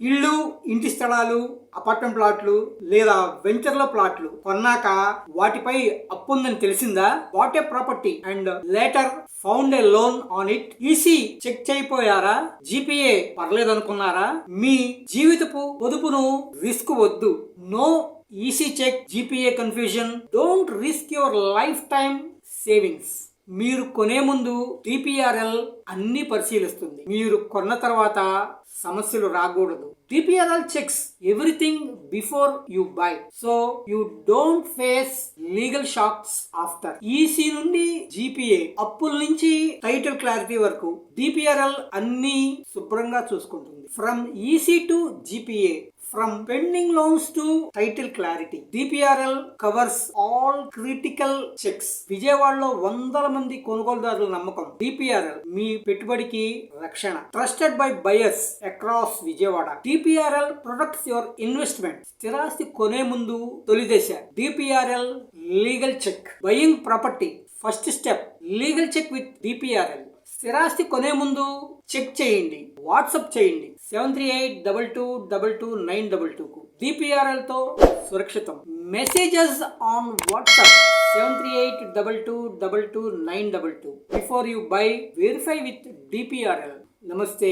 ఇళ్ళు ఇంటి స్థలాలు అపార్ట్మెంట్ ప్లాట్లు లేదా వెంచర్ల ప్లాట్లు కొన్నాక వాటిపై అప్పు ఉందని తెలిసిందా? What a property? And later found a loan on it? EC check చేయిపోయారా? GPA పర్లేదనుకున్నారా? మీ జీవితపు పొదుపును రిస్క్ వద్దు. No EC check GPA confusion. Don't risk your lifetime savings. మీరు కొనే ముందు డిపిఆర్ఎల్ అన్ని పరిశీలిస్తుంది. మీరు కొన్న తర్వాత సమస్యలు రాకూడదు. DPRL checks everything before you buy. So you don't face legal shocks after. EC నుండి జీపీఏ అప్పుల నుంచి టైటిల్ క్లారిటీ వరకు డిపిఆర్ఎల్ అన్ని శుభ్రంగా చూసుకుంటుంది. From EC to GPA from pending loans to title clarity DPRL covers all critical checks విజయవాడలో వందల మంది కొనుగోలుదారుల నమ్మకం. డిపిఆర్ఎల్ మీ పెట్టుబడికి రక్షణ. Trusted by buyers across Vijayawada. DPRL protects your investment స్థిరాస్తి కొనే ముందు తొలి దశ DPRL legal check buying property first step legal check with DPRL స్థిరాస్తి కొనే ముందు చెక్ చేయండి. వాట్సప్ చేయండి. Seven three eight double two double two nine double టూకు డిపిఆర్ఎల్తో సురక్షితం. Messages on WhatsApp seven three eight double two double two nine double two before you buy verify with DPRL నమస్తే